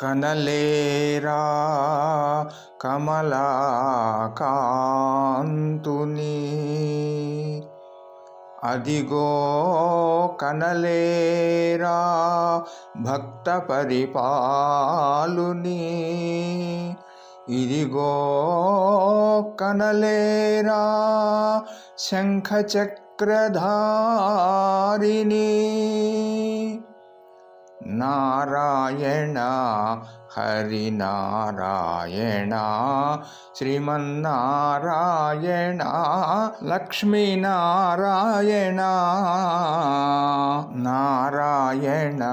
కనలేరా కమలాకాంతుని. అదిగో కనలేరా భక్త పరిపాలుని ఇదిగో కనలేరా శంఖచక్రధారిణీ. నారాయణ హరినారాయణ శ్రీమన్నారాయణ లక్ష్మీనారాయణ నారాయణ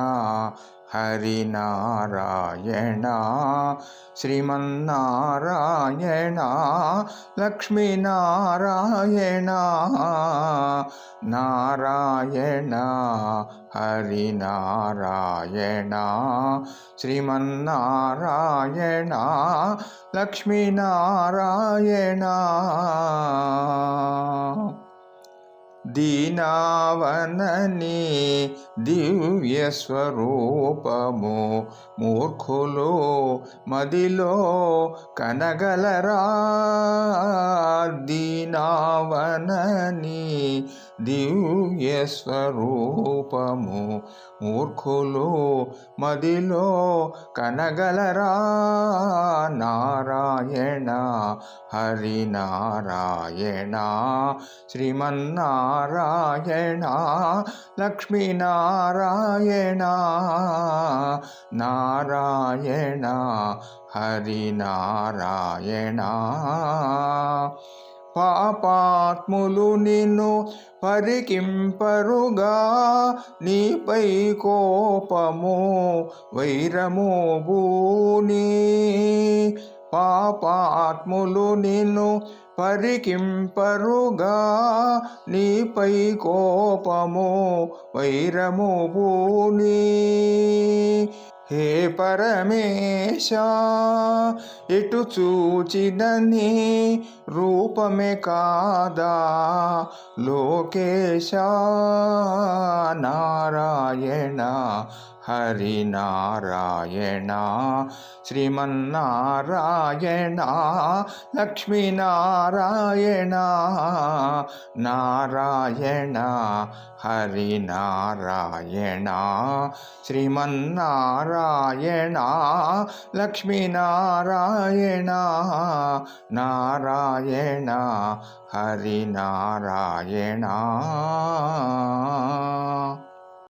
హరినారాయణ శ్రీమన్నారాయణ లక్ష్మీనారాయణ నారాయణ హరినారాయణ శ్రీమన్నారాయణ లక్ష్మీనారాయణ. దీనావనని దివ్య స్వరూపము మూర్ఖులు మదిలో కనగలరా? దీనావనని దివ్య స్వరూపము మూర్ఖులు మదిలో కనగలరా? నారాయణ హరినారాయణ నారాయణ లక్ష్మీనారాయణ నారాయణ హరినారాయణ పాపాత్ములు నిన్ను పరికింపరుగా నీపై కోపము వైరము భూని. పాపాత్ములు నిన్ను పరికింపరుగా నీపై కోపము వైరము భూని హే పరమేశ ఎటు చూచిదని రూపమే కాదా లోకేశ? నారాయణ హరినారాయణ శ్రీమన్నారాయణ లక్ష్మీనారాయణ నారాయణ హరినారాయణ శ్రీమన్నారాయణ లక్ష్మీనారాయణ నారాయణ హరినారాయణ